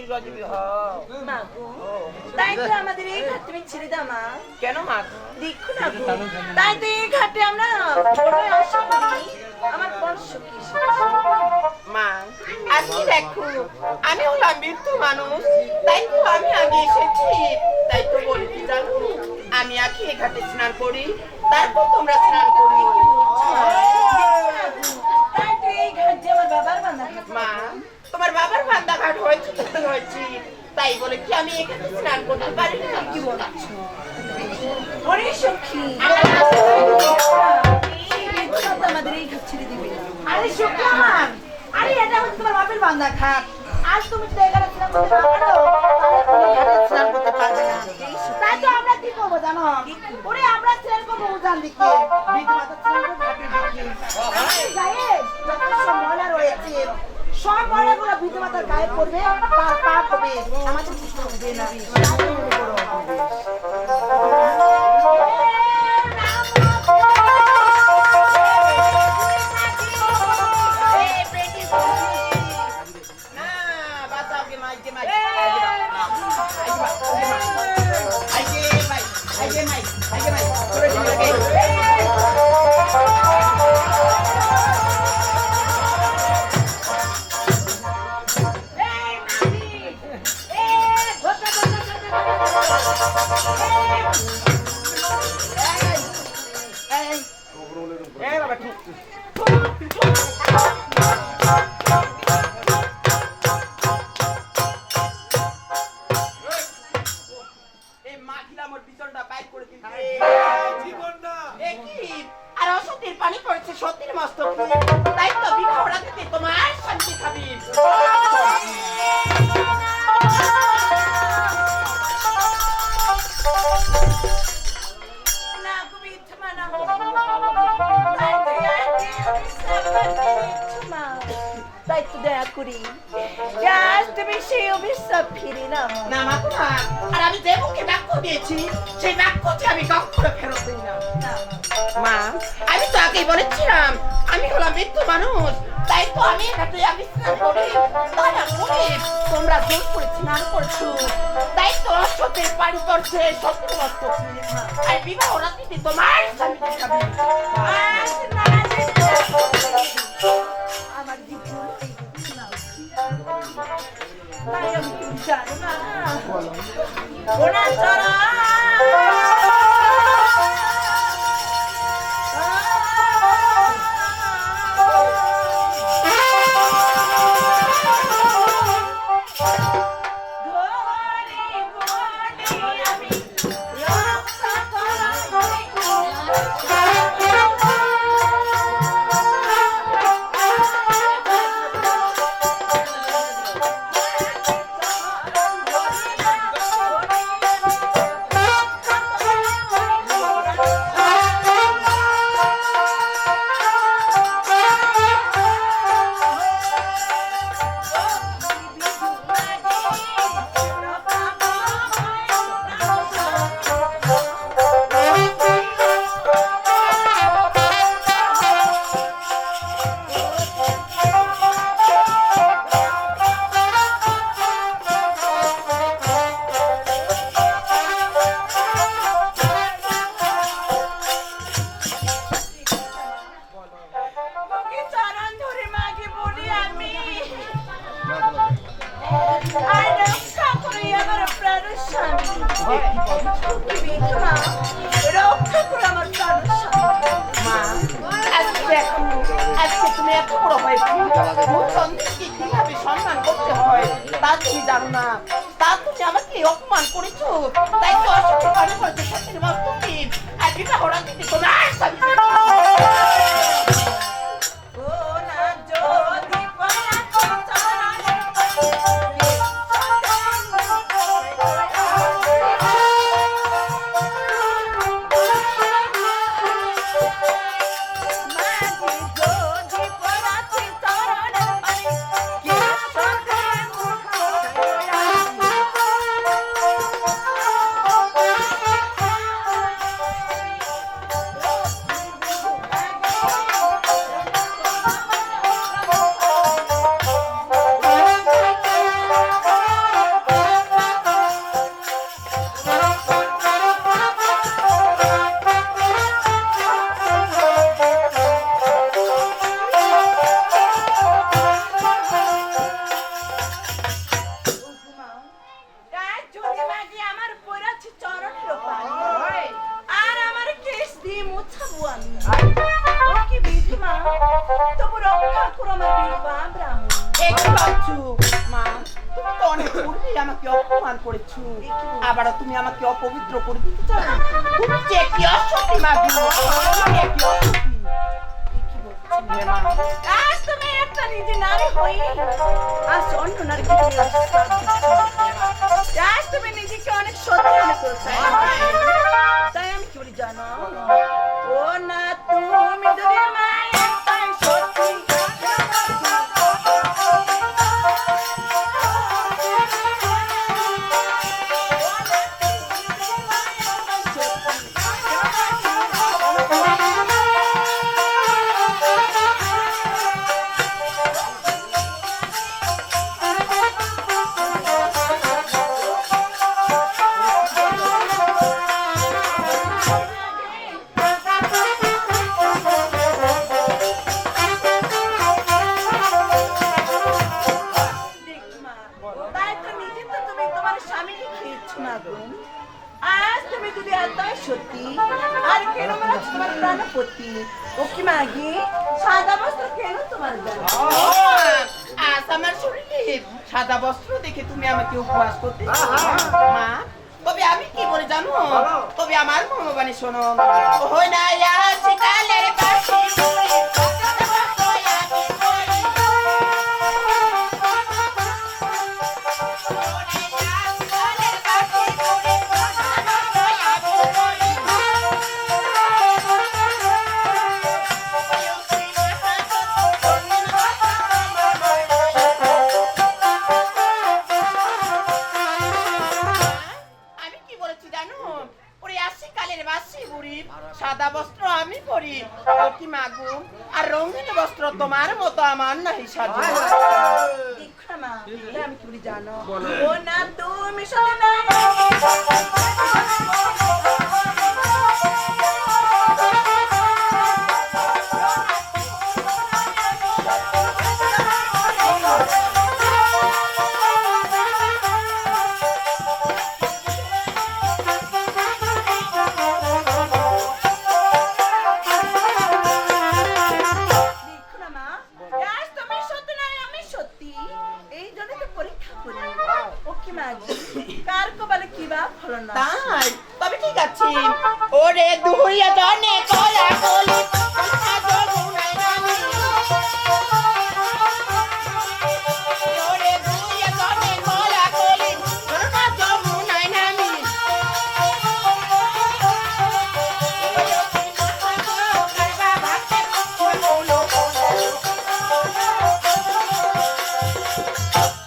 মাগো দীর্ঘজীবী হ মাগো তাই তো আমাদের এই ঘাট তুমি ছেড়ে দাও মা। কেন দেখো না গো তাই তো এই ঘাটে আমরা বড়ই আশা করি আমার বর্ষ কি মা আজকে দেখো আমি হলাম মৃত্যু মানুষ তাই তো আমি আগে এসেছি তাই তো বলি জানো? আমি আগে ঘাটে স্নান করি তারপর তোমরা স্নান করি তোমার বাবার বান্দা ঘাট হয়েছে হয়েছি তাই বলে কি আমি এখানে স্নান করতে পারি না কি বলছো ওরে সখী আমাদের এই ঘাট ছেড়ে দিবে আরে শুক্লান আরে এটা হচ্ছে তোমার বাপের বান্দা খাট আজ তুমি যদি এখানে স্নান করতে পারো স্নান করতে পারবে না তাই তো আমরা কি করব জানো ওরে আমরা স্নান করব উজান দিকে বিধবাতা স্নান করব ঘাটের দিকে আমাদের গায়ে যত সব ময়লা রয়েছে সব ময়লাগুলো বিধবাতার গায়ে পড়বে তার পাপ হবে আমাদের কিছু হবে। না এই বাক্য সেই বাক্যটি আমি কখনো ফেরত দিই না। মা। আমি তো আগেই বলেছিলাম আমি হলাম মৃত্যু মানুষ তাই তো আমি এখানে আমি স্নান করি দয়া করে তোমরা জোর করে স্নান করছ। তাই তো অসত্যের পানি পড়ছে সত্যের মস্ত আর বিবাহ রাত্রিতে তোমার স্বামীকে তাই আমি তুমি জানো না ওনা চড়া আমি এত বড় হয়েছো সন্তানকে কীভাবে সম্মান করতে হয়, তা তুমি জানো না। তা তুমি আমাকে অপমান করেছ। তাই তো অসুখ পানি করেছ সত্যের মস্তকে আর বিবাহ রাখতে তোমার একটি অসতী মা তুমি একটি অসতী। মা। আজ তুমি একটা নিজে নারী হয়ে আজ অন্য করছ। আজ তুমি নিজেকে অনেক সত্যি মনে করছ তাই আমি কি বলি জানো সাদা বস্ত্র কেন তোমার আজ আমার শরীরে সাদা বস্ত্র দেখে তুমি আমাকে উপবাস করতে মা, তবে আমি কি বলে জানো? তবে আমার মনোবাণী শোনো। হয় না পরি কি মাগু। আর রঙিন বস্ত্র তোমার মতো আমার নাই সাজু। না আমি কি বলি জানো? ও না তুমি শুনে।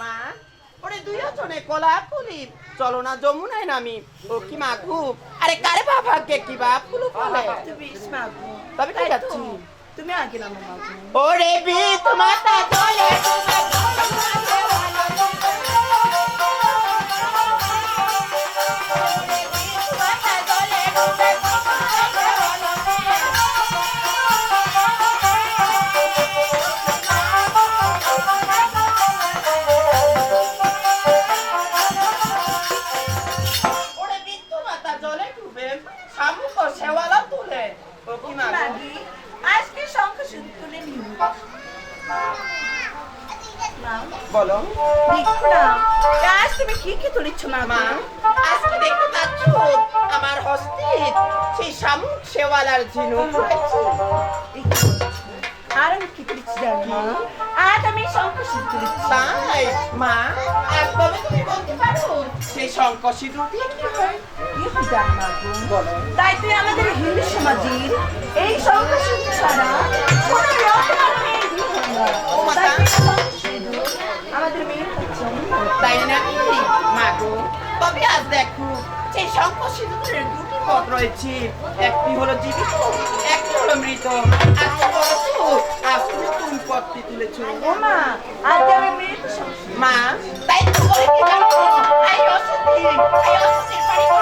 মা ওরে দুইজনে কলা কলি। চলো না যমুনায় নামি। ও কি মাগু আরে কারে বাবাকে কি বাপ? ফুলু ফলে তুমি স্মাগো তবে ঠিক তাই আছে। তুমি আগে নামো ওরে তোমার তা জলে। ওরে বলো। দেখো না আজ তুমি কি কি তুলিচ্ছ মা। মা আজকে দেখতে পাচ্ছ আমার হস্তে সেই শামুক শেওয়ালার ঝিনুক রয়েছে। আর আমি কি তুলিচ্ছি জানো আজ আমি শুধু তুলিচ্ছি মা আজ তবে তুমি সেই শঙ্খ সিঁদুর দিয়ে কি হয় কি হয় জানো বলো তাই তুই আমাদের হিন্দু সমাজের এই ছাড়া কোনো আমাদের মেয়ের তাই নাকি? তবে আজ দেখো সেই সিঁদুরের দুটি পথ রয়েছে। একটি হলো জীবিত একটি হলো মৃত। তুমি আপনি তুলেছো ও মা আজ আমি মেয়ে মা তাই তো বলে কি জানো আই অসুস্থ আই অসুস্থ পারি